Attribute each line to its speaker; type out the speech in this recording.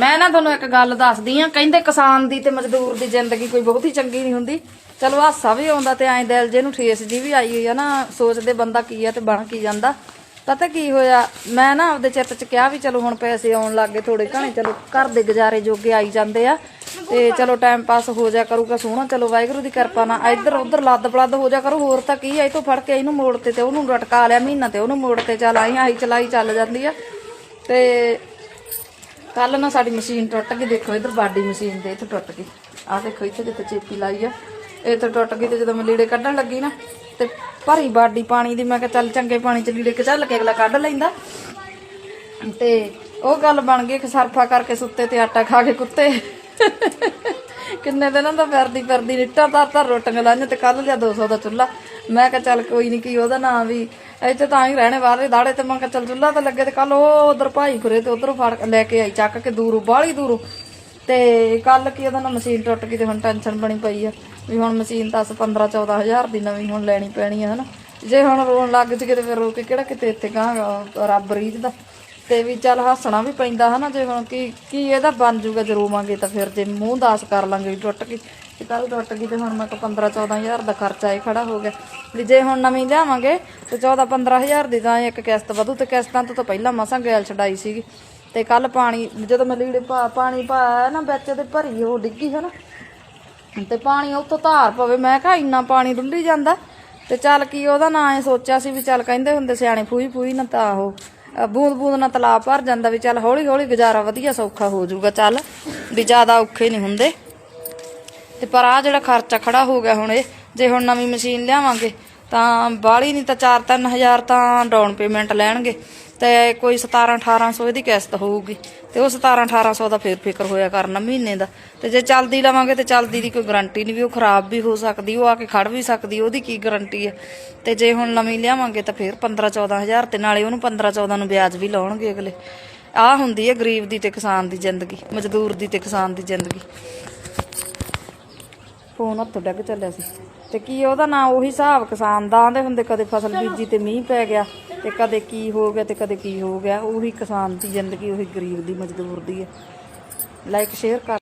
Speaker 1: ਮੈਂ ਨਾ ਤੁਹਾਨੂੰ ਇੱਕ ਗੱਲ ਦੱਸਦੀ ਆ। ਕਹਿੰਦੇ ਕਿਸਾਨ ਦੀ ਤੇ ਮਜ਼ਦੂਰ ਦੀ ਜ਼ਿੰਦਗੀ ਕੋਈ ਬਹੁਤੀ ਚੰਗੀ ਨਹੀਂ ਹੁੰਦੀ। ਚਲੋ ਹਾਸਾ ਵੀ ਆਉਂਦਾ ਤੇ ਐਂ ਦਿਲ ਜੇ ਨੂੰ ਠੇਸ ਜੀ ਵੀ ਆਈ ਹੋਈ ਆ ਨਾ, ਸੋਚਦੇ ਬੰਦਾ ਕੀ ਆ ਤੇ ਬਣ ਕੀ ਜਾਂਦਾ। ਪਤਾ ਕੀ ਹੋਇਆ, ਮੈਂ ਨਾ ਆਪਦੇ ਚਿੱਤ 'ਚ ਕਿਹਾ ਵੀ ਚਲੋ ਹੁਣ ਪੈਸੇ ਆਉਣ ਲੱਗੇ ਥੋੜੇ ਘਣੇ, ਚਲੋ ਘਰ ਦੇ ਗੁਜ਼ਾਰੇ ਜੋਗੇ ਆਈ ਜਾਂਦੇ ਆ। ਤੇ ਚਲੋ ਟਾਈਮ ਪਾਸ ਹੋ ਜਾ ਕਰੂਗਾ ਸੋਹਣਾ, ਚਲੋ ਵਾਹਿਗੁਰੂ ਦੀ ਕਿਰਪਾ ਨਾਲ। ਇੱਧਰ ਉੱਧਰ ਲੱਦ ਪਲੱਦ ਹੋ ਜਾ ਕਰੂ, ਹੋਰ ਤਾਂ ਕੀ ਆ ਇਹ ਤੋਂ ਫੜ ਕੇ ਇਹਨੂੰ ਮੋੜ ਤੇ ਤੇ ਉਹਨੂੰ ਰਟਕਾ ਲਿਆ, ਮਹੀਨਾ ਤੇ ਉਹਨੂੰ ਮੋੜ ਤੇ ਚੱਲ ਆਈ ਆਈ ਚਲਾਈ ਚੱਲ ਜਾਂਦੀ ਆ। ਤੇ ਕੱਲ ਨਾ ਸਾਡੀ ਮਸ਼ੀਨ ਟੁੱਟ ਗਈ, ਦੇਖੋ ਇਧਰ ਬਾਡੀ ਮਸ਼ੀਨ ਦੇ, ਇੱਥੇ ਟੁੱਟ ਗਈ। ਆਹ ਦੇਖੋ ਇੱਥੇ ਜਿੱਥੇ ਚੇਪੀ ਲਾਈ ਆ। ਇੱਥੇ ਟੁੱਟ ਗਈ ਤੇ ਜਦੋਂ ਮੈਂ ਲੀੜੇ ਕੱਢਣ ਲੱਗੀ ਨਾ, ਤੇ ਭਰੀ ਬਾਡੀ ਪਾਣੀ ਦੀ, ਮੈਂ ਕਿਹਾ ਚੱਲ ਚੰਗੇ ਪਾਣੀ ਚ ਲੀੜੇ ਚੱਲ ਕੇ ਅਗਲਾ ਕੱਢ ਲੈਂਦਾ। ਤੇ ਉਹ ਗੱਲ ਬਣ ਗਈ ਕਿ ਸਰਫਾ ਕਰਕੇ ਸੁੱਤੇ ਤੇ ਆਟਾ ਖਾ ਕੇ ਕੁੱਤੇ। ਕਿੰਨੇ ਦਿਨਾਂ ਦਾ ਫਿਰਦੀ ਫਿਰਦੀ, ਨਿੱਟਾ ਤਾਂ ਤਾਂ ਰੋਟੀਆਂ ਲਾਈਆਂ ਤੇ ਕੱਲ ਲਿਆ 200 ਦਾ ਚੁੱਲਾ ਮੈਂ ਕਿਹਾ ਚੱਲ ਕੋਈ ਨਹੀਂ ਕੀ ਉਹਦਾ ਨਾਂ ਵੀ, ਇੱਥੇ ਤਾਂ ਹੀ ਰਹਿਣੇ ਬਾਹਰੇ ਦਾੜੇ ਤੇ ਮੈਂ ਕਿਹਾ ਚੱਲ ਚੁੱਲਾ ਤੇ ਲੱਗੇ ਤੇ ਕੱਲ ਉਹ ਉਧਰ ਭਾਈ ਖੁਰੇ ਤੇ ਉਧਰੋਂ ਫੜ ਲੈ ਕੇ ਆਈ, ਚੱਕ ਕੇ ਦੂਰੋਂ, ਬਾਹਲੀ ਦੂਰੋਂ। ਤੇ ਕੱਲ ਕੀ ਉਹਦਾ ਨਾ, ਮਸ਼ੀਨ ਟੁੱਟ ਗਈ ਤੇ ਹੁਣ ਟੈਨਸ਼ਨ ਬਣੀ ਪਈ ਆ, ਵੀ ਹੁਣ ਮਸ਼ੀਨ 10 15 14000 ਦੀ ਨਵੀਂ ਹੁਣ ਲੈਣੀ ਪੈਣੀ ਆ, ਹਨਾ। ਜੇ ਹੁਣ ਰੋਣ ਲੱਗ ਜਗੇ ਤੇ ਫਿਰ ਰੋ ਕੇ ਕਿਹੜਾ ਕਿਤੇ ਇੱਥੇ ਕਹਾਂਗਾ ਰੱਬ ਰੀਝ ਦਾ। ਤੇ ਵੀ ਚੱਲ ਹੱਸਣਾ ਵੀ ਪੈਂਦਾ ਹਨਾ ਜੇ ਹੁਣ ਕੀ ਕੀ ਇਹਦਾ ਬਣ ਜੂਗਾ ਜੇ ਰੋਵਾਂਗੇ ਤਾਂ ਫਿਰ ਜੇ ਮੂੰਹ ਦਾਸ ਕਰ ਲਾਂਗੇ ਟੁੱਟ ਗਈ ਤੇ ਕੱਲ ਟੁੱਟ ਗਈ ਤੇ ਹੁਣ ਮੈਂ ਕਿਹਾ 15 14000 ਦਾ ਖਰਚਾ ਇਹ ਖੜਾ ਹੋ ਗਿਆ। ਵੀ ਜੇ ਹੁਣ ਨਵੀਂ ਲਿਆਵਾਂਗੇ ਤੇ 14 15000 ਦੀ ਤਾਂ ਇੱਕ ਕਿਸ਼ਤ ਵਧੂ ਤੇ ਕਿਸ਼ਤਾਂ ਤੋਂ ਤਾਂ ਪਹਿਲਾਂ ਮਸਾਂ ਗੈਲ ਛਡਾਈ ਸੀਗੀ। ਤੇ ਕੱਲ ਪਾਣੀ, ਜਦੋਂ ਮੈਂ ਲੀੜੇ ਪਾ, ਪਾਣੀ ਪਾਇਆ ਨਾ ਵਿੱਚ ਤੇ ਭਰੀ ਉਹ ਡਿੱਗੀ ਹਨਾ। ਤੇ ਪਾਣੀ ਉੱਥੋਂ ਧਾਰ ਪਵੇ, ਮੈਂ ਕਿਹਾ ਇੰਨਾ ਪਾਣੀ ਡੁੱਲੀ ਜਾਂਦਾ। ਤੇ ਚੱਲ ਕੀ ਉਹਦਾ ਨਾਂ ਐ ਸੋਚਿਆ ਸੀ ਵੀ ਚੱਲ ਕਹਿੰਦੇ ਹੁੰਦੇ ਸਿਆਣੇ ਫੂਈ ਫੂਈ ਨਾ ਤਾਂ ਉਹ ਬੂੰਦ ਬੂੰਦ ਨਾਲ ਤਲਾਬ ਭਰ ਜਾਂਦਾ ਵੀ ਚੱਲ ਹੌਲੀ ਹੌਲੀ ਗੁਜ਼ਾਰਾ ਵਧੀਆ ਸੌਖਾ ਹੋ ਜਾਊਗਾ, ਚੱਲ ਵੀ ਜ਼ਿਆਦਾ ਔਖੇ ਨਹੀਂ ਹੁੰਦੇ। ਤੇ ਪਰ ਆ ਜਿਹੜਾ ਖਰਚਾ ਖੜਾ ਹੋ ਗਿਆ ਹੁਣ ਇਹ, ਜੇ ਹੁਣ ਨਵੀਂ ਮਸ਼ੀਨ ਲਿਆਵਾਂਗੇ ਤਾਂ ਬਾਹਲੀ ਨਹੀਂ ਤਾਂ 4-3000 ਤਾਂ ਡਾਊਨ ਪੇਮੈਂਟ ਲੈਣਗੇ ਤੇ ਕੋਈ 17-1800 ਇਹਦੀ ਕਿਸ਼ਤ ਹੋਊਗੀ ਤੇ ਉਹ 17-1800 ਦਾ ਫੇਰ ਫਿਕਰ ਹੋਇਆ ਕਰਨਾ ਮਹੀਨੇ ਦਾ। ਤੇ ਜੇ ਚੱਲਦੀ ਲਵਾਂਗੇ ਤੇ ਚਲਦੀ ਦੀ ਕੋਈ ਗਾਰੰਟੀ ਨਹੀਂ ਵੀ ਉਹ ਖਰਾਬ ਵੀ ਹੋ ਸਕਦੀ, ਉਹ ਆ ਕੇ ਖੜ ਵੀ ਸਕਦੀ, ਉਹਦੀ ਕੀ ਗਾਰੰਟੀ ਹੈ ਤੇ ਜੇ ਹੁਣ ਨਵੀਂ ਲਿਆਵਾਂਗੇ ਤਾਂ ਫੇਰ 15-14000 ਤੇ ਨਾਲੇ ਉਹਨੂੰ 15-14 ਨੂੰ ਵਿਆਜ ਵੀ ਲਾਉਣਗੇ ਅਗਲੇ। ਆ ਹੁੰਦੀ ਹੈ ਗਰੀਬ ਦੀ ਤੇ ਕਿਸਾਨ ਦੀ ਜ਼ਿੰਦਗੀ, ਮਜ਼ਦੂਰ ਦੀ ਤੇ ਕਿਸਾਨ ਦੀ ਜ਼ਿੰਦਗੀ। ਫੋਨ ਹੱਥੋਂ ਡੱਗ ਚੱਲਿਆ ਸੀ। ਤੇ ਕੀ ਉਹਦਾ ਨਾਂ ਉਹੀ ਹਿਸਾਬ ਕਿਸਾਨ ਦਾ ਆਂਦੇ ਹੁੰਦੇ ਕਦੇ ਫਸਲ ਬੀਜੀ ਤੇ ਮੀਂਹ ਪੈ ਗਿਆ ਤੇ ਕਦੇ ਕੀ ਹੋ ਗਿਆ ਤੇ ਕਦੇ ਕੀ ਹੋ ਗਿਆ ਉਹੀ ਕਿਸਾਨ ਦੀ ਜ਼ਿੰਦਗੀ ਉਹੀ ਗਰੀਬ ਦੀ ਮਜ਼ਦੂਰ ਦੀ ਹੈ। ਲਾਈਕ ਸ਼ੇਅਰ ਕਰ